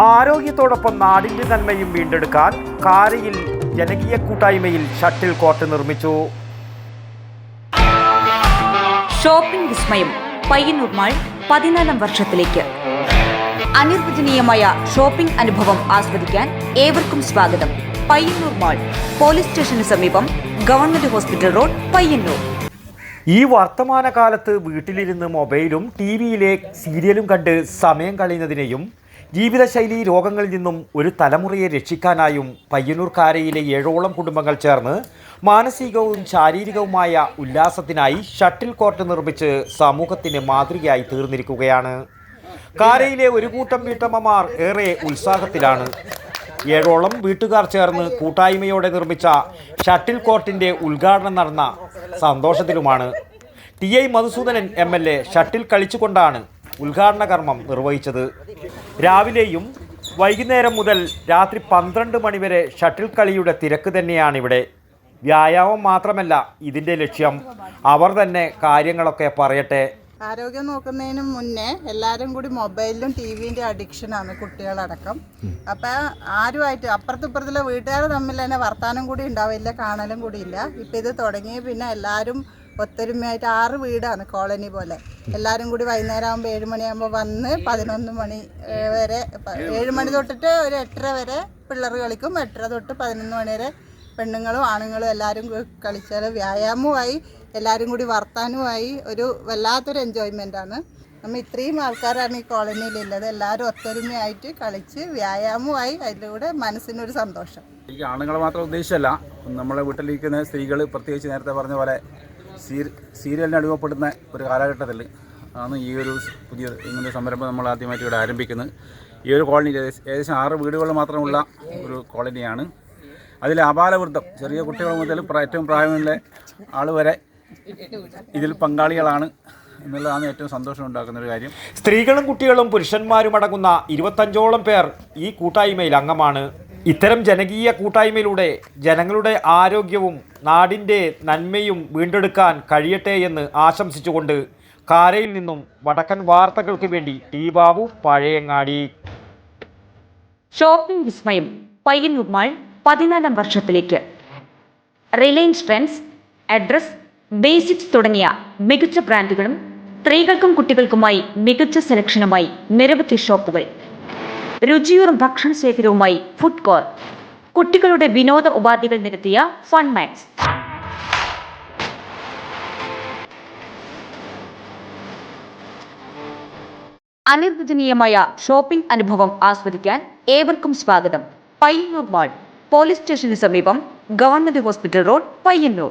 ആരോഗ്യത്തോടൊപ്പം നാടിന്റെ നന്മയും വീണ്ടെടുക്കാൻ കാരയിൽ ജനകീയ കൂട്ടായ്മയിൽ ഷട്ടിൽ കോർട്ട് നിർമ്മിച്ചു. ഷോപ്പിംഗ് വിസ്മയം പയ്യന്നൂർ മാൾ പതിനാലാം വർഷത്തിലേക്ക്. അനിർവചനീയമായ ഷോപ്പിംഗ് അനുഭവം ആസ്വദിക്കാൻ ഏവർക്കും സ്വാഗതം. പയ്യന്നൂർ മാൾ പോലീസ് സ്റ്റേഷന് സമീപം ഗവൺമെന്റ് ഹോസ്പിറ്റൽ റോഡ് പയ്യന്നൂർ. ഈ വർത്തമാനകാലത്ത് വീട്ടിലിരുന്ന് മൊബൈലും ടി വിയിലെ സീരിയലും കണ്ട് സമയം കളയുന്നതിനെയും ജീവിതശൈലി രോഗങ്ങളിൽ നിന്നും ഒരു തലമുറയെ രക്ഷിക്കാനായും പയ്യന്നൂർ കാരയിലെ ഏഴോളം കുടുംബങ്ങൾ ചേർന്ന് മാനസികവും ശാരീരികവുമായ ഉല്ലാസത്തിനായി ഷട്ടിൽ കോർട്ട് നിർമ്മിച്ച് സമൂഹത്തിന് മാതൃകയായി തീർന്നിരിക്കുകയാണ്. കാരയിലെ ഒരു കൂട്ടം വീട്ടമ്മമാർ ഏറെ ഉത്സാഹത്തിലാണ്. ഏഴോളം വീട്ടുകാർ ചേർന്ന് കൂട്ടായ്മയോടെ നിർമ്മിച്ച ഷട്ടിൽ കോർട്ടിന്റെ ഉദ്ഘാടനം നടന്ന സന്തോഷത്തിലുമാണ്. T I Madhusoodanan M L A shuttle കളിച്ചുകൊണ്ടാണ് ഉദ്ഘാടന കർമ്മം നിർവഹിച്ചത്. രാവിലെയും വൈകുന്നേരം മുതൽ രാത്രി പന്ത്രണ്ട് മണിവരെ ഷട്ടിൽ കളിയുടെ തിരക്ക് തന്നെയാണ് ഇവിടെ വ്യായാമം മാത്രമല്ല ഇതിന്റെ ലക്ഷ്യം. അവർ തന്നെ കാര്യങ്ങളൊക്കെ പറയട്ടെ. ആരോഗ്യം നോക്കുന്നതിന് മുന്നേ എല്ലാവരും കൂടി മൊബൈലിലും ടി വിന്റെ അഡിക്ഷനാണ് കുട്ടികളടക്കം. അപ്പം ആരുമായിട്ട് അപ്പുറത്തും ഇപ്പുറത്തുള്ള വീട്ടുകാർ തമ്മിൽ തന്നെ വർത്താനം കൂടി ഉണ്ടാവില്ല കാണലും കൂടി ഇല്ല. ഇപ്പം ഇത് തുടങ്ങി പിന്നെ എല്ലാവരും ഒത്തൊരുമയായിട്ട് ആറ് വീടാണ് കോളനി പോലെ. എല്ലാവരും കൂടി വൈകുന്നേരം ആകുമ്പോൾ ഏഴ് മണിയാകുമ്പോൾ വന്ന് പതിനൊന്ന് മണി വരെ ഏഴ് മണി തൊട്ടിട്ട് ഒരു എട്ടര വരെ പിള്ളേർ കളിക്കും. എട്ടര തൊട്ട് പതിനൊന്ന് മണി വരെ പെണ്ണുങ്ങളും ആണുങ്ങളും എല്ലാവരും കളിച്ചാൽ വ്യായാമമായി എല്ലാവരും കൂടി വർത്താനുമായി ഒരു വല്ലാത്തൊരു ആണ്. നമ്മൾ ഇത്രയും ആൾക്കാരാണ് ഈ കോളനിയിലുള്ളത് എല്ലാവരും ഒത്തൊരുമയായിട്ട് കളിച്ച് വ്യായാമമായി അതിലൂടെ മനസ്സിനൊരു സന്തോഷം. ഈ ആണുങ്ങളെ മാത്രം ഉദ്ദേശിച്ചല്ല നമ്മളെ വീട്ടിലിരിക്കുന്ന സ്ത്രീകൾ പ്രത്യേകിച്ച് നേരത്തെ പറഞ്ഞ പോലെ സീരി സീരിയലിന് അടിമപ്പെടുന്ന ഒരു കാലഘട്ടത്തിൽ ആണ് ഈ ഒരു പുതിയ ഇങ്ങനെ സംരംഭം നമ്മൾ ആദ്യമായിട്ട് ഇവിടെ ആരംഭിക്കുന്നത്. ഈ ഒരു കോളനി ഏകദേശം ആറ് വീടുകൾ മാത്രമുള്ള ഒരു കോളനിയാണ്. അതിൽ അപാലവൃദ്ധം. ചെറിയ കുട്ടികൾ മുതൽ ഏറ്റവും പ്രായമുള്ള ആൾ വരെ ഇതിൽ പങ്കാളികളാണ് എന്നുള്ളതാണ് ഏറ്റവും സന്തോഷം ഉണ്ടാക്കുന്ന ഒരു കാര്യം. സ്ത്രീകളും കുട്ടികളും പുരുഷന്മാരും അടങ്ങുന്ന ഇരുപത്തഞ്ചോളം പേർ ഈ കൂട്ടായ്മയിൽ അംഗമാണ്. ഇത്തരം ജനകീയ കൂട്ടായ്മയിലൂടെ ജനങ്ങളുടെ ആരോഗ്യവും നാടിന്റെ നന്മയും വീണ്ടെടുക്കാൻ കഴിയട്ടെ എന്ന് ആശംസിച്ചുകൊണ്ട് കാരയിൽ നിന്നും വടക്കൻ വാർത്തകൾക്ക് വേണ്ടി ടി ബാബു പഴയങ്ങാടി. ഷോപ്പിംഗ് വിസ്മയം. പയ്യന്നൂർ മാൾ പതിനാലാം വർഷത്തിലേക്ക്. റിലയൻസ് ട്രെൻഡ്സ് അഡ്രസ് ബേസിക്സ് തുടങ്ങിയ മികച്ച ബ്രാൻഡുകളും സ്ത്രീകൾക്കും കുട്ടികൾക്കുമായി മികച്ച സെലക്ഷനുമായി നിരവധി ഷോപ്പുകൾ. രുചിയൂറും ഭക്ഷണ ശേഖരവുമായി ഫുഡ് കോർ കുട്ടികളുടെ വിനോദ ഉപാധികൾ നിരത്തിയ ഫൺ മാക്സ് അനിർവചനീയമായ ഷോപ്പിംഗ് അനുഭവം ആസ്വദിക്കാൻ ഏവർക്കും സ്വാഗതം. പയ്യൂർ മാൾ പോലീസ് സ്റ്റേഷന് സമീപം ഗവൺമെന്റ് ഹോസ്പിറ്റൽ റോഡ് പയ്യന്നൂർ.